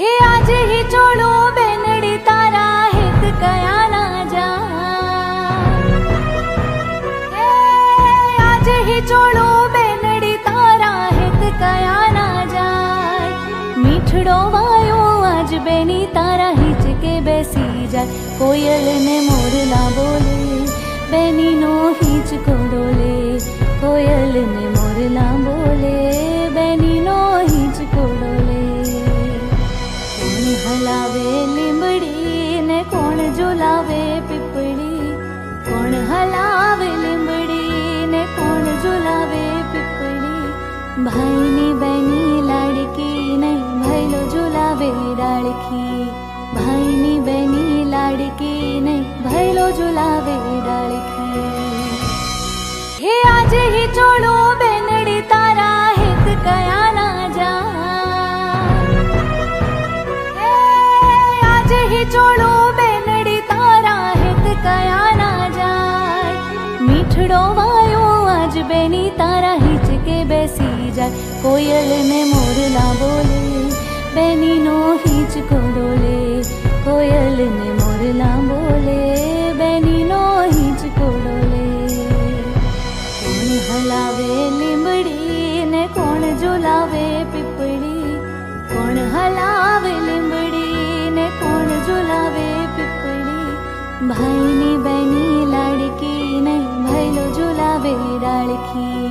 હે આજે હી ચોળો બેનડી, તારા હિત કયા ના જા હે આજે હી ચોળો બેનડી, તારા હિત કયા ના જાય? મીઠડો વાયો આજ બેની, તારા હિચકે બેસી જાય. કોયલ ને મોરલા બોલે બેની નો હિચકો કોણ હલાવે લીમડીને કોણ ઝુલાવે પીપળી? ભાઈની બહેની લાડકી નહીં ભાઈલો ઝુલાવે ડાળખી. ભાઈની બહેની લાડકી નહીં ભાઈલો ઝુલાવે ડાળખી. હે આજે હી છોડો બેનડી, તારા હિત કયા ના જા. હે આજે હી ચોળો મીઠડો વાયો, આજ બેની તારા હિચકે બેસી જાય. કોયલ ને મોરલા બોલે બેની નો હિચકો ડોલે કોયલ ને મોરલા બોલે બેની નો હિચકો ડોલે કોણ હલાવે લીંબડી ને કોણ ઝુલાવે પીપળી? કોણ હલાવે લીંબડી ને કોણ ઝુલાવે પીપળી? ભાઈની બહેની